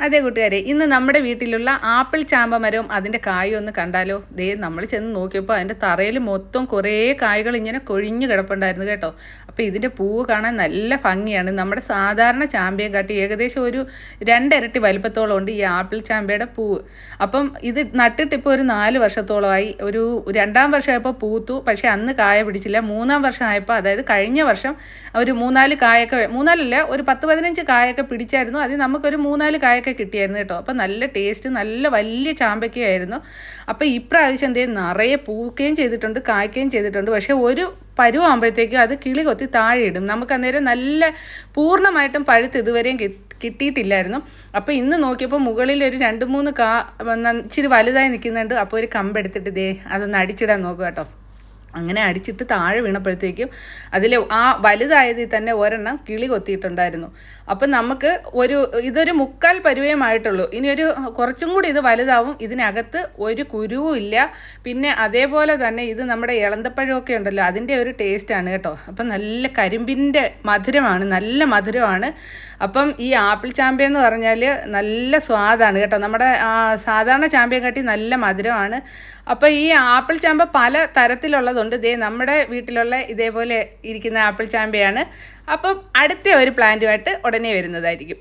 അതെ കൂട്ടുകാരെ ഇന്ന് നമ്മുടെ വീട്ടിലുള്ള ആപ്പിൾ ചാമ്പ മരവും അതിന്റെ കായും ഒന്ന് കണ്ടാലോ? ദേ നമ്മൾ ചെന്ന് നോക്കിയപ്പോൾ അതിന്റെ തറയിൽ മൊത്തം കുറേ കായകൾ ഇങ്ങനെ കൊഴിഞ്ഞു കിടപ്പുണ്ടായിരുന്നു കേട്ടോ. അപ്പോൾ ഇതിന്റെ പൂവ് കാണാൻ നല്ല ഭംഗിയാണ്. നമ്മുടെ സാധാരണ ചാമ്പയെ കാട്ടി ഏകദേശം ഒരു രണ്ടിരട്ടി വലിപ്പത്തോളം ഉണ്ട് ഈ ആപ്പിൾ ചാമ്പയുടെ പൂവ്. അപ്പം ഇത് നട്ടിട്ട് ഇപ്പോൾ ഒരു നാല് വർഷത്തോളമായി. ഒരു രണ്ടാം വർഷമായപ്പോൾ പൂത്തു. പക്ഷേ അന്ന് കായ പിടിച്ചില്ല. മൂന്നാം വർഷമായപ്പോൾ അതായത് കഴിഞ്ഞ വർഷം ഒരു മൂന്നാൽ കായൊക്കെ മൂന്നാലല്ല ഒരു പത്ത് പതിനഞ്ച് കായൊക്കെ പിടിച്ചായിരുന്നു. അത് നമുക്കൊരു മൂന്നാൽ കായൊക്കെ കിട്ടിയായിരുന്നു കേട്ടോ. അപ്പോൾ നല്ല ടേസ്റ്റ് നല്ല വലിയ ചാമ്പയ്ക്കയായിരുന്നു അപ്പോൾ ഇപ്രാവശ്യം എന്തേ നിറയെ പൂക്കുകയും ചെയ്തിട്ടുണ്ട് കായ്ക്കുകയും ചെയ്തിട്ടുണ്ട്. പക്ഷേ ഒരു പരുവാകുമ്പോഴത്തേക്കും അത് കിളി കൊത്തി താഴെ ഇടും. നമുക്ക് അന്നേരം നല്ല പൂർണമായിട്ടും പഴുത്ത് ഇതുവരെയും കിട്ടിയിട്ടില്ലായിരുന്നു. അപ്പോൾ ഇന്ന് നോക്കിയപ്പോൾ മുകളിൽ ഒരു രണ്ട് മൂന്ന് കാ ഇച്ചിരി വലുതായി നിൽക്കുന്നുണ്ട്. അപ്പോൾ ഒരു കമ്പെടുത്തിട്ട് ദേ അതൊന്ന് അടിച്ചിടാൻ നോക്കുക കേട്ടോ. അങ്ങനെ അടിച്ചിട്ട് താഴെ വീണപ്പോഴത്തേക്കും അതിൽ ആ വലുതായതിൽ തന്നെ ഒരെണ്ണം കിളി കൊത്തിയിട്ടുണ്ടായിരുന്നു. അപ്പം നമുക്ക് ഒരു ഇതൊരു മുക്കാൽ പരുവയമായിട്ടുള്ളൂ. ഇനി ഒരു കുറച്ചും കൂടി ഇത് വലുതാവും ഇതിനകത്ത് ഒരു കുരുവും ഇല്ല. പിന്നെ അതേപോലെ തന്നെ ഇത് നമ്മുടെ ഇളന്തപ്പഴമൊക്കെ ഉണ്ടല്ലോ അതിന്റെ ഒരു ടേസ്റ്റാണ് കേട്ടോ. അപ്പം നല്ല കരിമ്പിന്റെ മധുരമാണ് നല്ല മധുരമാണ്. അപ്പം ഈ ആപ്പിൾ ചാമ്പ്യൻ എന്ന് പറഞ്ഞാൽ നല്ല സ്വാദാണ് കേട്ടോ. നമ്മുടെ സാധാരണ ചാമ്പ്യൻ കാട്ടി നല്ല മധുരമാണ്. അപ്പോൾ ഈ ആപ്പിൾ ചാമ്പ പല തരത്തിലുള്ളതുണ്ട് ഇതേ നമ്മുടെ വീട്ടിലുള്ള ഇതേപോലെ ഇരിക്കുന്ന ആപ്പിൾ ചാമ്പയാണ്. അപ്പം അടുത്ത ഒരു പ്ലാന്റുമായിട്ട് ഉടനെ വരുന്നതായിരിക്കും.